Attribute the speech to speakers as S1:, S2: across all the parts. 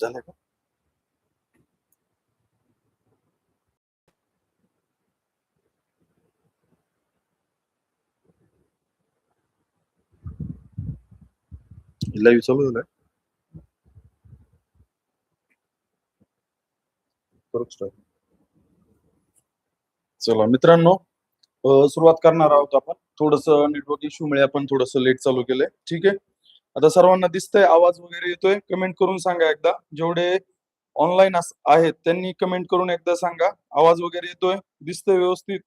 S1: झालं का लाईव्ह चालू झालाय करू start. चला. मित्रांनो सुरुवात करणार आहोत आपण. थोडस नेटवर्क इश्यू मुळे आपण थोडस लेट चालू केलंय. ठीक आहे? आता सर्वांना दिसतंय आवाज वगैरे येतोय. कमेंट करून सांगा एकदा. जेवढे ऑनलाईन आहेत त्यांनी कमेंट करून एकदा सांगा. आवाज वगैरे येतोय? दिसतोय व्यवस्थित?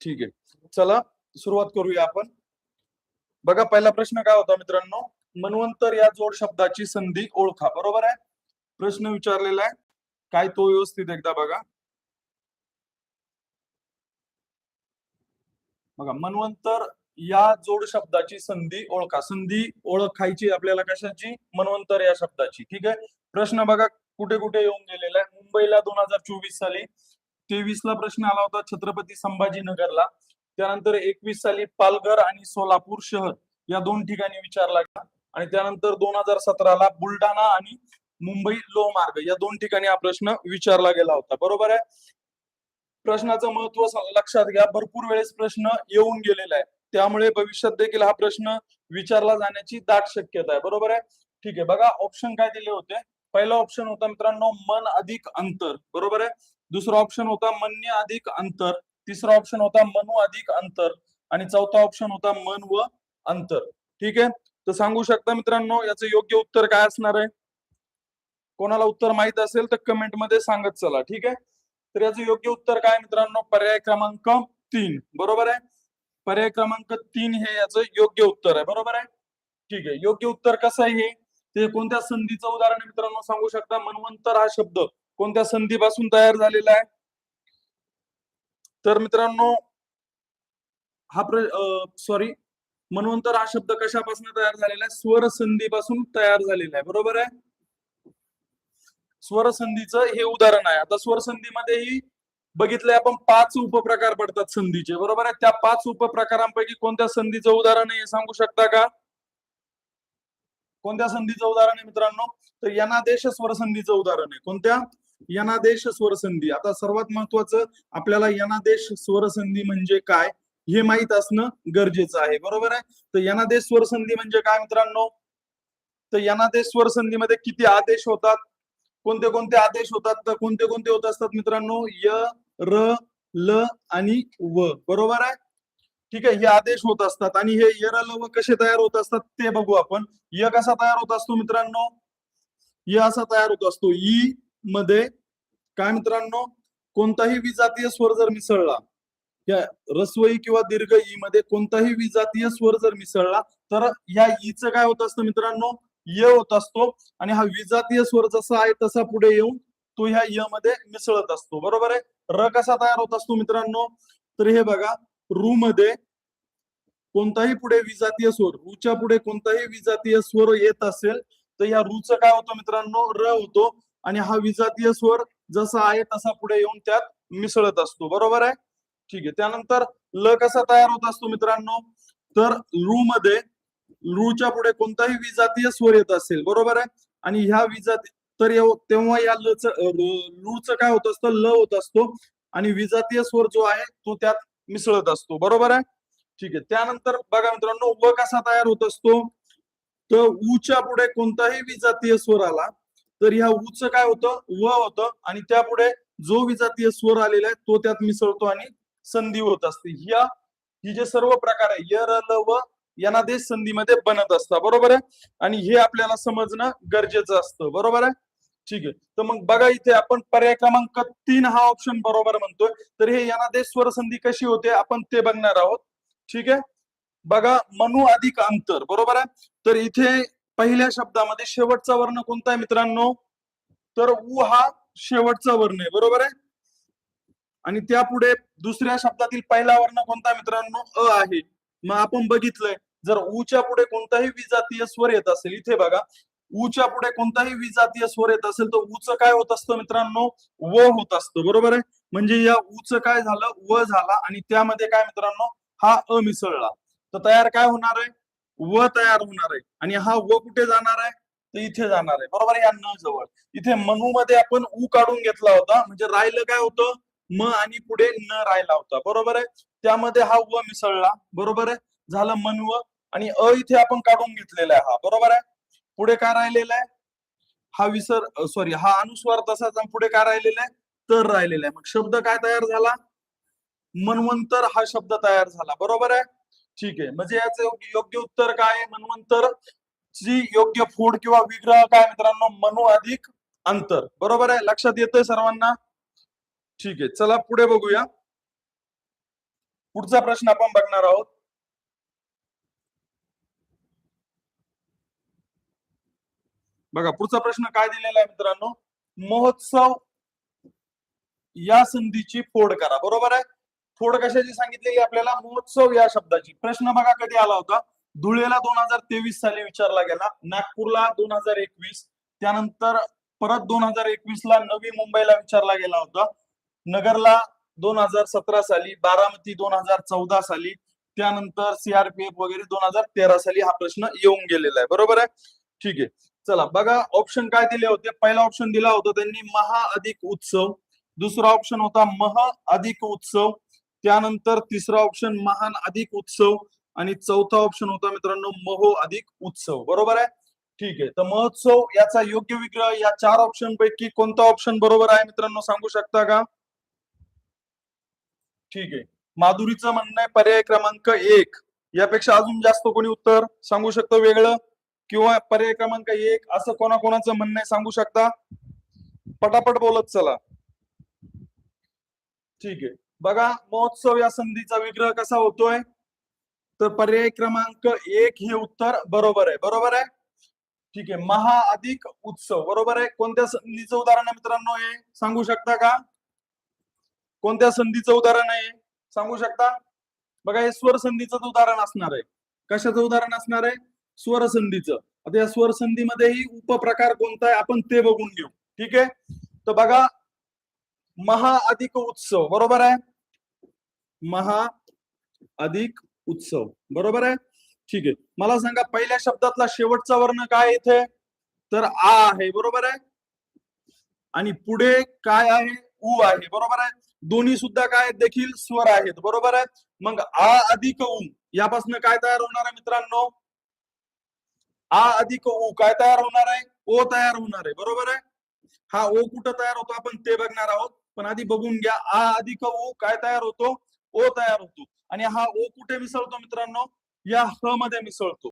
S1: ठीक आहे. चला सुरुवात करूया आपण. बघा पहिला प्रश्न काय होता मित्रांनो? मनवंतर या जोड शब्दाची संधी ओळखा. बरोबर आहे? प्रश्न विचारलेला आहे. काय तो व्यवस्थित एकदा बघा. बघा मनवंतर या जोड शब्दाची संधी ओळखा. संधी ओळखायची आपल्याला कशाची? मनवंतर या शब्दाची. ठीक आहे? प्रश्न बघा कुठे कुठे येऊन गेलेला आहे? मुंबईला दोन हजार चोवीस साली तेवीस ला प्रश्न आला होता छत्रपती संभाजीनगरला. त्यानंतर एकवीस साली पालघर आणि सोलापूर शहर या दोन ठिकाणी विचारला गेला. आणि त्यानंतर दोन हजार सतराला बुलढाणा आणि मुंबई लोहमार्ग या दोन ठिकाणी हा प्रश्न विचारला गेला होता. बरोबर आहे? प्रश्नाचं महत्त्व लक्षात घ्या. भरपूर वेळेस प्रश्न येऊन गेलेला आहे. त्यामुळे भविष्यात देखील हा प्रश्न विचारला जाण्याची दाट शक्यता आहे. बरोबर आहे? ठीक आहे. बघा ऑप्शन काय दिले होते? पहिला ऑप्शन होता मित्रांनो मन अधिक अंतर. बरोबर आहे? दुसरा ऑप्शन होता मन्य अधिक अंतर. तिसरा ऑप्शन होता मनु अधिक अंतर. आणि चौथा ऑप्शन होता मन व अंतर. ठीक आहे? तर सांगू शकता मित्रांनो याचं योग्य उत्तर काय असणार आहे? कोणाला उत्तर माहीत असेल तर कमेंटमध्ये सांगत चला ठीक आहे? तर याचं योग्य उत्तर काय मित्रांनो? पर्याय क्रमांक तीन. बरोबर आहे? पर्याय क्रमांक तीन हे याचं योग्य उत्तर आहे. बरोबर आहे? ठीक आहे. योग्य उत्तर कसं आहे हे? ते कोणत्या संधीचं उदाहरण मित्रांनो? सांगू शकता? मनवंतर हा शब्द कोणत्या संधीपासून तयार झालेला आहे? तर मित्रांनो हा प्र सॉरी मनवंतर हा शब्द कशापासून तयार झालेला आहे? स्वर संधीपासून तयार झालेला आहे. बरोबर आहे? स्वर संधीचं हे उदाहरण आहे. आता स्वर संधीमध्येही बघितलंय आपण पाच उपप्रकार पडतात संधीचे. बरोबर आहे? त्या पाच उपप्रकारांपैकी कोणत्या संधीचं उदाहरण आहे हे सांगू शकता का? कोणत्या संधीचं उदाहरण आहे मित्रांनो? तर यनादेश स्वरसंधीचं उदाहरण आहे. कोणत्या? यनादेश स्वर संधी आता सर्वात महत्वाचं आपल्याला यनादेश स्वर संधी म्हणजे काय? हे माहीत असणं गरजेचं आहे. बरोबर आहे? तर यनादेश स्वर संधी म्हणजे काय मित्रांनो? तर यनादेश स्वर संधीमध्ये किती आदेश होतात? कोणते कोणते आदेश होतात? तर कोणते कोणते होत असतात मित्रांनो? य र ल आणि व. बरोबर आहे? ठीक आहे हे आदेश होत असतात. आणि हे य र ल व कसे तयार होत असतात ते बघू आपण. य कसा तयार होत असतो मित्रांनो? य असा तयार होत असतो. ई मध्ये काय मित्रांनो? कोणताही विजातीय स्वर जर मिसळला या रस्वई किंवा दीर्घ ई मध्ये कोणताही विजातीय स्वर जर मिसळला तर या ईचं काय होत असतं मित्रांनो? य होत असतो आणि हा विजातीय स्वर जसा आहे तसा पुढे येऊन तो ह्या य मध्ये मिसळत असतो. बरोबर आहे? र कसा तयार होत असतो मित्रांनो? तर हे बघा रू मध्ये कोणताही पुढे विजातीय स्वर रूच्या पुढे कोणताही विजातीय स्वर येत असेल तर या रूचं काय होतं मित्रांनो? र होतो आणि हा विजातीय स्वर जसा आहे तसा पुढे येऊन त्यात मिसळत असतो. बरोबर आहे? ठीक आहे. त्यानंतर ल कसा तयार होत असतो मित्रांनो? तर रू मध्ये लूच्या पुढे कोणताही विजातीय स्वर येत असेल बरोबर आहे? आणि ह्या विजाती तर तेव्हा या लच लूचं काय होत असतं? ल होत असतो. आणि विजातीय स्वर जो आहे तो त्यात मिसळत असतो. बरोबर आहे? ठीक आहे. त्यानंतर बघा मित्रांनो व कसा तयार होत असतो? तर ऊच्या पुढे कोणताही विजातीय स्वर आला तर ह्या ऊच काय होतं? व होतं. आणि त्यापुढे जो विजातीय स्वर आलेला आहे तो त्यात मिसळतो आणि संधी होत असते. ह्या ही जे सर्व प्रकार आहे य र ल व यनादेश संधीमध्ये बनत असतात बरोबर आहे? आणि हे आपल्याला समजणं गरजेचं असतं बरोबर आहे? ठीक आहे. तर मग बघा इथे आपण पर्याय क्रमांक तीन हा ऑप्शन बरोबर म्हणतोय. तर हे यनादेश स्वर संधी कशी होते आपण ते बघणार आहोत. ठीक आहे? बघा मनु अधिक अंतर बरोबर आहे? तर इथे पहिल्या शब्दामध्ये शेवटचा वर्ण कोणता आहे मित्रांनो? तर उ हा शेवटचा वर्ण आहे बरोबर आहे? आणि त्यापुढे दुसऱ्या शब्दातील पहिला वर्ण कोणता मित्रांनो? अ आहे. मग आपण बघितलंय जर ऊच्या पुढे कोणताही विजातीय स्वर येत असेल इथे बघा ऊच्या पुढे कोणताही विजातीय स्वर येत असेल तर ऊचं काय होत असतं मित्रांनो? व होत असतं बरोबर आहे? म्हणजे या ऊचं काय झालं? व झाला आणि त्यामध्ये काय मित्रांनो? हा अ मिसळला. तर तयार काय होणार आहे? व तयार होणार आहे. आणि हा व कुठे जाणार आहे? तर इथे जाणार आहे. बरोबर आहे? या न जवळ. इथे मनू मध्ये आपण ऊ काढून घेतला होता. म्हणजे राहिलं काय होतं? म आणि पुढे न राहिला होता. बरोबर आहे? त्यामध्ये हा व मिसळला. बरोबर आहे? झालं मनव आणि अ इथे आपण काढून घेतलेला आहे हा. बरोबर आहे? पुढे काय राहिलेला आहे? हा विसर सॉरी हा अनुस्वार तसाच पुढे काय राहिलेला आहे? तर राहिलेला आहे. मग शब्द काय तयार झाला? मनवंतर हा शब्द तयार झाला. बरोबर आहे? ठीक आहे. म्हणजे याचं योग्य उत्तर काय आहे? मन्वंतर ची योग्य फोड किंवा विग्रह काय मित्रांनो? मनो अधिक अंतर. बरोबर आहे? लक्षात येतंय सर्वांना? ठीक आहे. चला पुढे बघूया. पुढचा प्रश्न आपण बघणार आहोत. बघा पुढचा प्रश्न काय दिलेला आहे मित्रांनो? महोत्सव या संधीची फोड करा. बरोबर आहे? फोड कशाची सांगितलेली आपल्याला? महोत्सव या शब्दाची. प्रश्न बघा कधी आला होता. धुळेला दोन हजार तेवीस साली विचारला गेला. नागपूरला दोन हजार एकवीस त्यानंतर परत दोन हजार एकवीस ला नवी मुंबईला विचारला गेला होता. नगरला दोन हजार सतरा साली बारामती दोन हजार चौदा साली त्यानंतर सीआरपीएफ वगैरे दोन हजार तेरा साली हा प्रश्न येऊन गेलेला आहे. बरोबर आहे? ठीक आहे. चला बघा ऑप्शन काय दिले होते? पहिला ऑप्शन दिला होता त्यांनी महा अधिक उत्सव. दुसरा ऑप्शन होता मह अधिक उत्सव. त्यानंतर तिसरा ऑप्शन महान अधिक उत्सव. आणि चौथा ऑप्शन होता मित्रांनो महो अधिक उत्सव. बरोबर आहे? ठीक आहे. तर महोत्सव याचा योग्य विग्रह या चार ऑप्शन पैकी कोणता ऑप्शन बरोबर आहे मित्रांनो सांगू शकता का? ठीक आहे. माधुरीचं म्हणणं आहे पर्याय क्रमांक एक. यापेक्षा अजून जास्त कोणी उत्तर सांगू शकतं वेगळं? किंवा पर्याय क्रमांक एक असं कोणाकोणाचं म्हणणं आहे सांगू शकता? पटापट बोलत चला. ठीक आहे. बघा महोत्सव या संधीचा विग्रह कसा होतोय? तर पर्याय क्रमांक एक हे उत्तर बरोबर आहे. बरोबर आहे? ठीक आहे. महा अधिक उत्सव. बरोबर आहे? कोणत्या संधीचं उदाहरण आहे मित्रांनो हे? सांगू शकता का? कोणत्या संधीचं उदाहरण आहे? सांगू शकता? बघा हे स्वर संधीचं उदाहरण असणार आहे. कशाचं उदाहरण असणार आहे? स्वर संधीचं. आता या स्वर संधीमध्येही उपप्रकार कोणता आहे? आपण ते बघून घेऊ. ठीक आहे? तर बघा महा अधिक उत्सव. बरोबर आहे? महा अधिक उत्सव. बरोबर आहे? ठीक आहे. मला सांगा पहिल्या शब्दातला शेवटचा वर्ण काय इथे? तर आ आहे. बरोबर आहे? आणि पुढे काय आहे? उ आहे. बरोबर आहे? दोन्ही सुद्धा काय देखील? स्वर आहेत. बरोबर आहे? मग आ अधिक उ यापासून काय तयार होणार आहे मित्रांनो? आ अधिक उ काय तयार होणार आहे? ओ तयार होणार आहे. बरोबर आहे? हा ओ कुठं तयार होतो? आपण ते बघणार आहोत. पण आधी बघून घ्या. आ अधिक ओ काय तयार होतो? ओ तयार होतो. आणि हा ओ कुठे मिसळतो मित्रांनो? या ह मध्ये मिसळतो.